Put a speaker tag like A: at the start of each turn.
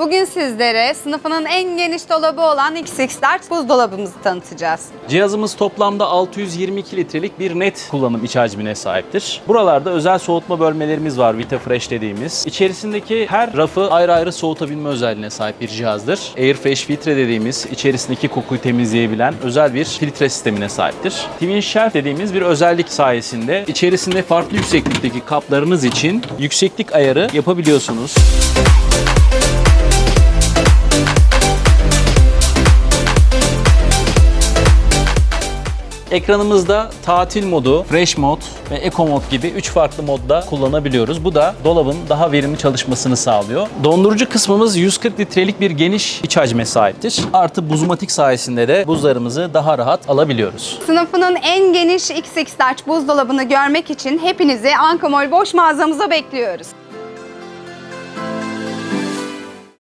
A: Bugün sizlere sınıfının en geniş dolabı olan XX Large buzdolabımızı tanıtacağız.
B: Cihazımız toplamda 622 litrelik bir net kullanım iç hacmine sahiptir. Buralarda özel soğutma bölmelerimiz var VitaFresh dediğimiz. İçerisindeki her rafı ayrı ayrı soğutabilme özelliğine sahip bir cihazdır. Airfresh filtre dediğimiz içerisindeki kokuyu temizleyebilen özel bir filtre sistemine sahiptir. Twin Shelf dediğimiz bir özellik sayesinde içerisinde farklı yükseklikteki kaplarınız için yükseklik ayarı yapabiliyorsunuz. Ekranımızda tatil modu, fresh mod ve eco mod gibi 3 farklı modda kullanabiliyoruz. Bu da dolabın daha verimli çalışmasını sağlıyor. Dondurucu kısmımız 140 litrelik bir geniş iç hacme sahiptir. Artı buzmatik sayesinde de buzlarımızı daha rahat alabiliyoruz.
A: Sınıfının en geniş XX Large buzdolabını görmek için hepinizi Ankamol Boş mağazamıza bekliyoruz.